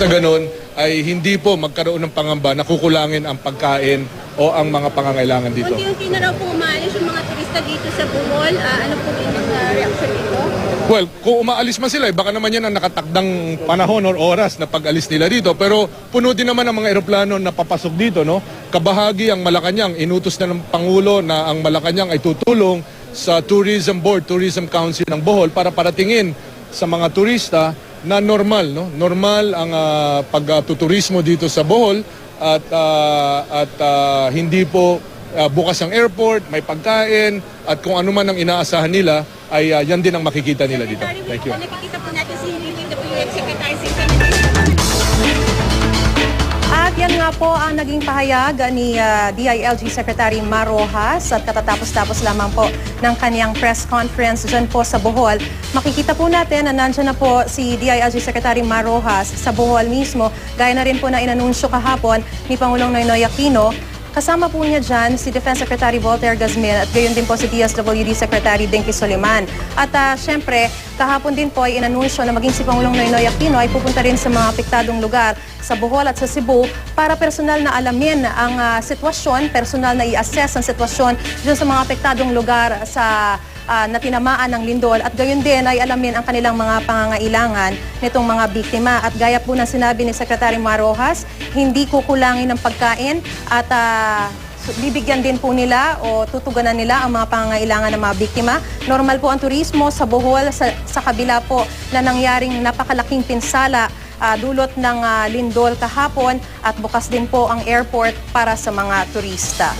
sa ganun ay hindi po magkaroon ng pangamba na kukulangin ang pagkain o ang mga pangangailangan dito. Unti-unti na raw po umaalis yung mga turista dito sa Bohol. Ah, ano po uh, reaction dito? Well, kung umaalis man sila, eh, baka naman yan ang nakatakdang panahon or oras na pag-alis nila dito. Pero puno din naman ang mga eroplano na papasok dito, no? Kabahagi ang Malacanang, inutos na ng Pangulo na ang Malacanang ay tutulong sa Tourism Board, Tourism Council ng Bohol para paratingin sa mga turista na normal, no? Normal ang ah, pagtuturismo dito sa Bohol at ah, at ah, hindi po ah, bukas ang airport, may pagkain at kung ano man ang inaasahan nila ay ah, yan din ang makikita nila dito. Thank you. po, nakikita po natin si Secretary yan nga po ang naging pahayag ni ah, DILG Secretary Marojas at katatapos-tapos lamang po ng kanyang press conference dyan po sa Bohol. Makikita po natin na nandyan na po si DILG Secretary Marojas sa Bohol mismo. Gaya na rin po na inanunsyo kahapon ni Pangulong Noynoy Aquino Kasama po niya dyan si Defense Secretary Voltaire Gazmin at gayon din po si DSWD Secretary Dinky Soliman. At ah, syempre, kahapon din po ay inanunsyo na maging si Pangulong Noynoy Aquino ay pupunta rin sa mga apektadong lugar sa Bohol at sa Cebu para personal na alamin ang ah, sitwasyon, personal na i-assess ang sitwasyon dyan sa mga apektadong lugar sa ah, na tinamaan ng lindol at gayon din ay alamin ang kanilang mga pangangailangan nitong mga biktima. At gaya po ng sinabi ni Secretary Marojas, hindi kukulangin ng pagkain at so, bibigyan din po nila o tutuganan nila ang mga pangangailangan ng mga biktima. Normal po ang turismo sa Bohol sa, sa kabila po na nangyaring napakalaking pinsala ah, dulot ng ah, lindol kahapon at bukas din po ang airport para sa mga turista.